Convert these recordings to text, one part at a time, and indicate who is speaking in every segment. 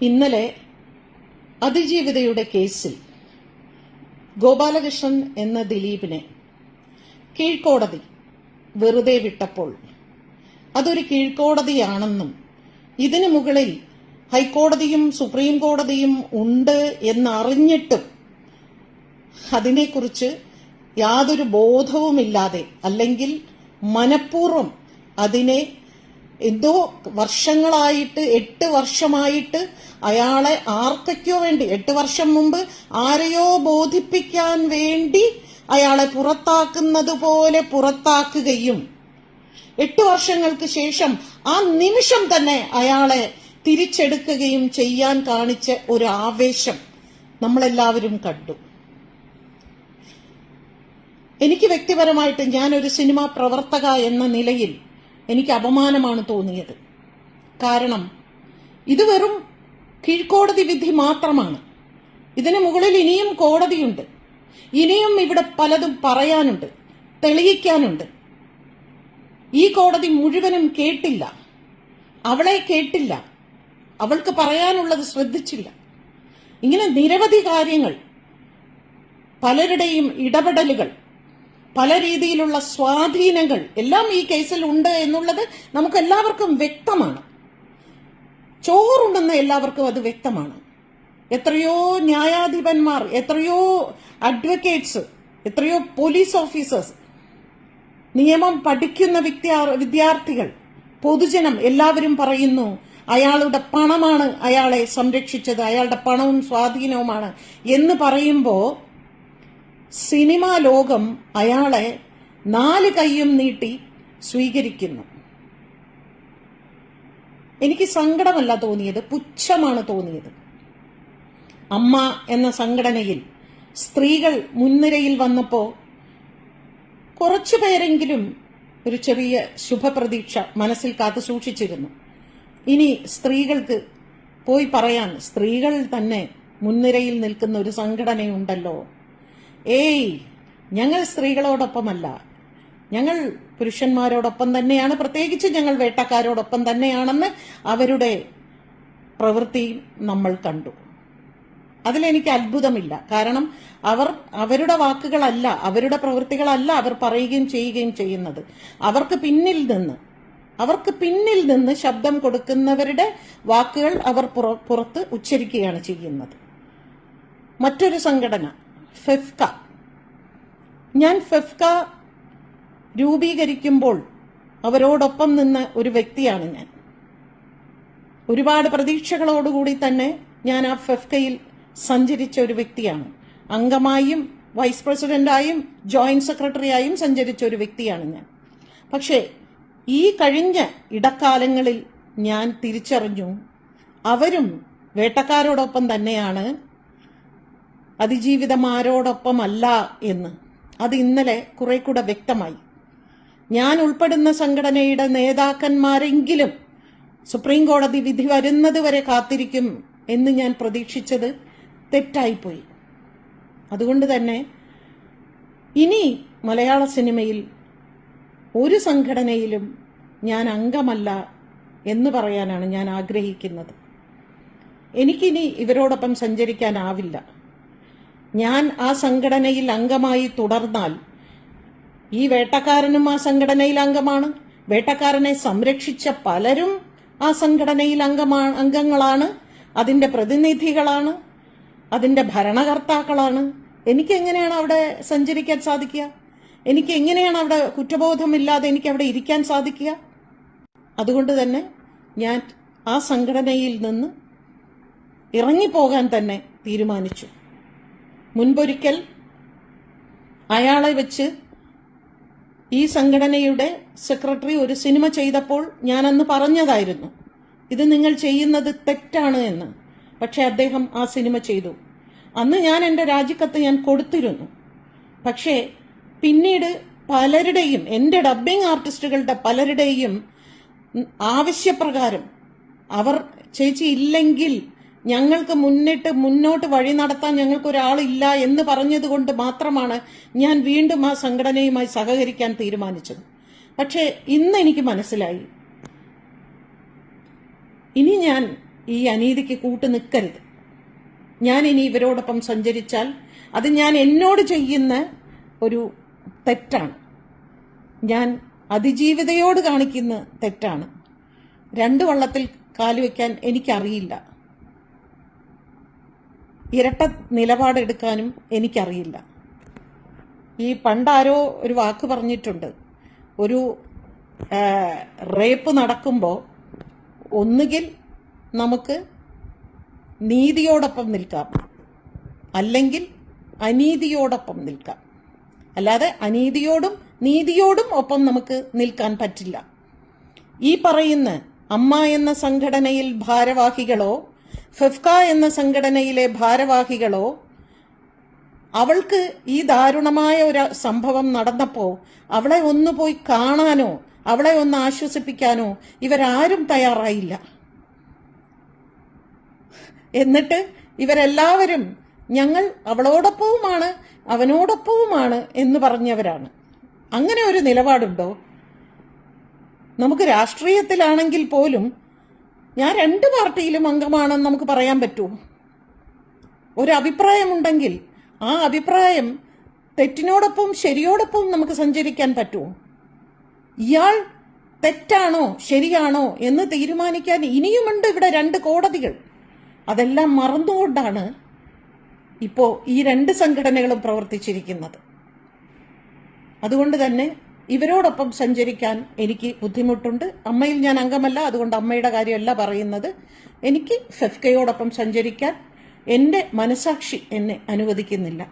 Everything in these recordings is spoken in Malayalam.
Speaker 1: ഇന്നലെ അതിജീവിതയുടെ കേസിൽ ഗോപാലകൃഷ്ണൻ എന്ന ദിലീപിനെ കീഴ്ക്കോടതി വെറുതെ വിട്ടപ്പോൾ അതൊരു കീഴ്ക്കോടതിയാണെന്നും ഇതിനു മുകളിൽ ഹൈക്കോടതിയും സുപ്രീം കോടതിയും ഉണ്ട് എന്നറിഞ്ഞിട്ടും അതിനെക്കുറിച്ച് യാതൊരു ബോധവുമില്ലാതെ അല്ലെങ്കിൽ മനഃപൂർവം അതിനെ എന്തോ വർഷങ്ങളായിട്ട് എട്ട് വർഷമായിട്ട് അയാളെ ആർക്കൊക്കെയോ വേണ്ടി എട്ട് വർഷം മുമ്പ് ആരെയോ ബോധിപ്പിക്കാൻ വേണ്ടി അയാളെ പുറത്താക്കുന്നത് പോലെ പുറത്താക്കുകയും എട്ട് വർഷങ്ങൾക്ക് ശേഷം ആ നിമിഷം തന്നെ അയാളെ തിരിച്ചെടുക്കുകയും ചെയ്യാൻ കാണിച്ച ഒരു ആവേശം നമ്മളെല്ലാവരും കണ്ടു. എനിക്ക് വ്യക്തിപരമായിട്ട് ഞാൻ ഒരു സിനിമാ പ്രവർത്തക എന്ന നിലയിൽ എനിക്ക് അപമാനമാണ് തോന്നിയത്. കാരണം ഇത് വെറും കീഴ്ക്കോടതി വിധി മാത്രമാണ്. ഇതിന് മുകളിൽ ഇനിയും കോടതിയുണ്ട്. ഇനിയും ഇവിടെ പലതും പറയാനുണ്ട് തെളിയിക്കാനുണ്ട്. ഈ കോടതി മുഴുവനും കേട്ടില്ല. അവളെ കേട്ടില്ല. അവൾക്ക് പറയാനുള്ളത് ശ്രദ്ധിച്ചില്ല. ഇങ്ങനെ നിരവധി കാര്യങ്ങൾ പലരുടെയും ഇടപെടലുകൾ പല രീതിയിലുള്ള സ്വാധീനങ്ങൾ എല്ലാം ഈ കേസിൽ ഉണ്ട് എന്നുള്ളത് നമുക്ക് എല്ലാവർക്കും വ്യക്തമാണ്. ചോറുണ്ടെന്ന് എല്ലാവർക്കും അത് വ്യക്തമാണ്. എത്രയോ ന്യായാധിപന്മാർ എത്രയോ അഡ്വക്കേറ്റ്സ് എത്രയോ പോലീസ് ഓഫീസേഴ്സ് നിയമം പഠിക്കുന്ന വിദ്യാ- വിദ്യാർത്ഥികൾ പൊതുജനം എല്ലാവരും പറയുന്നു അയാളുടെ പണമാണ് അയാളെ സംരക്ഷിച്ചത് അയാളുടെ പണവും സ്വാധീനവുമാണ് എന്ന് പറയുമ്പോൾ സിനിമാ ലോകം അയാളെ നാല് കൈയും നീട്ടി സ്വീകരിക്കുന്നു. എനിക്ക് സങ്കടമല്ല തോന്നിയത് പുച്ഛമാണ് തോന്നിയത്. അമ്മ എന്ന സംഘടനയിൽ സ്ത്രീകൾ മുൻനിരയിൽ വന്നപ്പോ കുറച്ചു പേരെങ്കിലും ഒരു ചെറിയ ശുഭപ്രതീക്ഷ മനസ്സിൽ കാത്തു സൂക്ഷിച്ചിരുന്നു. ഇനി സ്ത്രീകൾക്ക് പോയി പറയാൻ സ്ത്രീകൾ തന്നെ മുൻനിരയിൽ നിൽക്കുന്ന ഒരു സംഘടനയുണ്ടല്ലോ. ഏയ് ഞങ്ങൾ സ്ത്രീകളോടൊപ്പമല്ല. ഞങ്ങൾ പുരുഷന്മാരോടൊപ്പം തന്നെയാണ്. പ്രത്യേകിച്ച് ഞങ്ങൾ വേട്ടക്കാരോടൊപ്പം തന്നെയാണെന്ന് അവരുടെ പ്രവൃത്തി നമ്മൾ കണ്ടു. അതിലെനിക്ക് അത്ഭുതമില്ല. കാരണം അവർ അവരുടെ വാക്കുകളല്ല അവരുടെ പ്രവൃത്തികളല്ല അവർ പറയുകയും ചെയ്യുകയും ചെയ്യുന്നത്. അവർക്ക് പിന്നിൽ നിന്ന് അവർക്ക് പിന്നിൽ നിന്ന് ശബ്ദം കൊടുക്കുന്നവരുടെ വാക്കുകൾ അവർ പുറ- പുറത്ത് ഉച്ചരിക്കുകയാണ് ചെയ്യുന്നത്. മറ്റൊരു സംഘടന ഫെഫ്ക. ഞാൻ ഫെഫ്ക രൂപീകരിക്കുമ്പോൾ അവരോടൊപ്പം നിന്ന ഒരു വ്യക്തിയാണ് ഞാൻ. ഒരുപാട് പ്രതീക്ഷകളോടുകൂടി തന്നെ ഞാൻ ആ ഫെഫ്കയിൽ സഞ്ചരിച്ച ഒരു വ്യക്തിയാണ്. അംഗമായും വൈസ് പ്രസിഡന്റായും ജോയിന്റ് സെക്രട്ടറിയായും സഞ്ചരിച്ച ഒരു വ്യക്തിയാണ് ഞാൻ. പക്ഷേ ഈ കഴിഞ്ഞ ഇടക്കാലങ്ങളിൽ ഞാൻ തിരിച്ചറിഞ്ഞു അവരും വേട്ടക്കാരോടൊപ്പം തന്നെയാണ് അതിജീവിതമാരോടൊപ്പമല്ല എന്ന്. അത് ഇന്നലെ കുറെ കൂടെ വ്യക്തമായി. ഞാൻ ഉൾപ്പെടുന്ന സംഘടനയുടെ നേതാക്കന്മാരെങ്കിലും സുപ്രീം കോടതി വിധി വരുന്നതുവരെ കാത്തിരിക്കും എന്ന് ഞാൻ പ്രതീക്ഷിച്ചത് തെറ്റായിപ്പോയി. അതുകൊണ്ട് തന്നെ ഇനി മലയാള സിനിമയിൽ ഒരു സംഘടനയിലും ഞാൻ അംഗമല്ല എന്ന് പറയാനാണ് ഞാൻ ആഗ്രഹിക്കുന്നത്. എനിക്കിനി ഇവരോടൊപ്പം സഞ്ചരിക്കാനാവില്ല. ഞാൻ ആ സംഘടനയിൽ അംഗമായി തുടർന്നാൽ ഈ വേട്ടക്കാരനും ആ സംഘടനയിൽ അംഗമാണ്. വേട്ടക്കാരനെ സംരക്ഷിച്ച പലരും ആ സംഘടനയിൽ അംഗമാണ് അംഗങ്ങളാണ്. അതിന്റെ പ്രതിനിധികളാണ്. അതിന്റെ ഭരണകർത്താക്കളാണ്. എനിക്ക് എങ്ങനെയാണ് അവിടെ സഞ്ചരിക്കാൻ സാധിക്കുക? എനിക്ക് എങ്ങനെയാണ് അവിടെ കുറ്റബോധമില്ലാതെ എനിക്ക് അവിടെ ഇരിക്കാൻ സാധിക്കുക? അതുകൊണ്ട് തന്നെ ഞാൻ ആ സംഘടനയിൽ നിന്ന് ഇറങ്ങിപ്പോകാൻ തന്നെ തീരുമാനിച്ചു. മുൻപൊരിക്കൽ അയാളെ വെച്ച് ഈ സംഘടനയുടെ സെക്രട്ടറി ഒരു സിനിമ ചെയ്തപ്പോൾ ഞാൻ അന്ന് പറഞ്ഞതായിരുന്നു. ഇത് നിങ്ങൾ ചെയ്യുന്നത് തെറ്റാണ് എന്ന്. പക്ഷെ അദ്ദേഹം ആ സിനിമ ചെയ്തു. അന്ന് ഞാൻ എന്റെ രാജിക്കത്ത് ഞാൻ കൊടുത്തിരുന്നു. പക്ഷേ പിന്നീട് പലരുടെയും എന്റെ ഡബ്ബിംഗ് ആർട്ടിസ്റ്റുകളുടെ പലരുടെയും ആവശ്യപ്രകാരം അവർ ചേച്ചി ഇല്ലെങ്കിൽ ഞങ്ങൾക്ക് മുന്നിട്ട് മുന്നോട്ട് വഴി നടത്താൻ ഞങ്ങൾക്ക് ഒരാളില്ല എന്ന് പറഞ്ഞതുകൊണ്ട് മാത്രമാണ് ഞാൻ വീണ്ടും ആ സംഘടനയുമായി സഹകരിക്കാൻ തീരുമാനിച്ചത്. പക്ഷേ ഇന്ന് എനിക്ക് മനസ്സിലായി. ഇനി ഞാൻ ഈ അനീതിക്ക് കൂട്ടു നിൽക്കരുത്. ഞാൻ ഇനി ഇവരോടൊപ്പം സഞ്ചരിച്ചാൽ അത് ഞാൻ എന്നോട് ചെയ്യുന്ന ഒരു തെറ്റാണ്. ഞാൻ അതിജീവിതയോട് കാണിക്കുന്ന തെറ്റാണ്. രണ്ട് വള്ളത്തിൽ കാലുവെക്കാൻ എനിക്കറിയില്ല. ഇരട്ട നിലപാടെടുക്കാനും എനിക്കറിയില്ല. ഈ പണ്ടാരോ ഒരു വാക്ക് പറഞ്ഞിട്ടുണ്ട്. ഒരു റേപ്പ് നടക്കുമ്പോൾ ഒന്നുകിൽ നമുക്ക് നീതിയോടൊപ്പം നിൽക്കാം. അല്ലെങ്കിൽ അനീതിയോടൊപ്പം നിൽക്കാം. അല്ലാതെ അനീതിയോടും നീതിയോടും ഒപ്പം നമുക്ക് നിൽക്കാൻ പറ്റില്ല. ഈ പറയുന്ന അമ്മ എന്ന സംഘടനയിൽ ഭാരവാഹികളോ ഫെഫ്ക എന്ന സംഘടനയിലെ ഭാരവാഹികളോ അവൾക്ക് ഈ ദാരുണമായ ഒരു സംഭവം നടന്നപ്പോ അവളെ ഒന്ന് പോയി കാണാനോ അവളെ ഒന്ന് ആശ്വസിപ്പിക്കാനോ ഇവരാരും തയ്യാറായില്ല. എന്നിട്ട് ഇവരെല്ലാവരും ഞങ്ങൾ അവളോടൊപ്പവുമാണ് അവനോടൊപ്പവുമാണ് എന്ന് പറഞ്ഞവരാണ്. അങ്ങനെ ഒരു നിലപാടുണ്ടോ? നമുക്ക് രാഷ്ട്രീയത്തിലാണെങ്കിൽ പോലും ഞാൻ രണ്ട് പാർട്ടിയിലും അംഗമാണെന്ന് നമുക്ക് പറയാൻ പറ്റുമോ ഒരു അഭിപ്രായമുണ്ടെങ്കിൽ ആ അഭിപ്രായം തെറ്റിനോടൊപ്പം ശരിയോടൊപ്പം നമുക്ക് സഞ്ചരിക്കാൻ പറ്റുമോ ഇയാൾ തെറ്റാണോ ശരിയാണോ എന്ന് തീരുമാനിക്കാൻ ഇനിയുമുണ്ട് ഇവിടെ രണ്ട് കോടതികൾ. അതെല്ലാം മറന്നുകൊണ്ടാണ് ഇപ്പോൾ ഈ രണ്ട് സംഘടനകളും പ്രവർത്തിച്ചിരിക്കുന്നത്. അതുകൊണ്ട് തന്നെ ഇവരോടൊപ്പം സഞ്ചരിക്കാൻ എനിക്ക് ബുദ്ധിമുട്ടുണ്ട്. അമ്മയിൽ ഞാൻ അംഗമല്ല അതുകൊണ്ട് അമ്മയുടെ കാര്യമല്ല പറയുന്നത്. എനിക്ക് ഫെഫ്കയോടൊപ്പം സഞ്ചരിക്കാൻ എന്റെ മനസാക്ഷി എന്നെ അനുവദിക്കുന്നില്ല.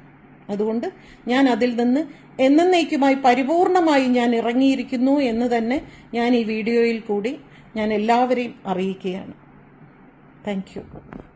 Speaker 1: അതുകൊണ്ട് ഞാൻ അതിൽ നിന്ന് എന്നേക്കുമായി പരിപൂർണമായി ഞാൻ ഇറങ്ങിയിരിക്കുന്നു എന്ന് തന്നെ ഞാൻ ഈ വീഡിയോയിൽ കൂടി ഞാൻ എല്ലാവരെയും അറിയിക്കുകയാണ്. താങ്ക്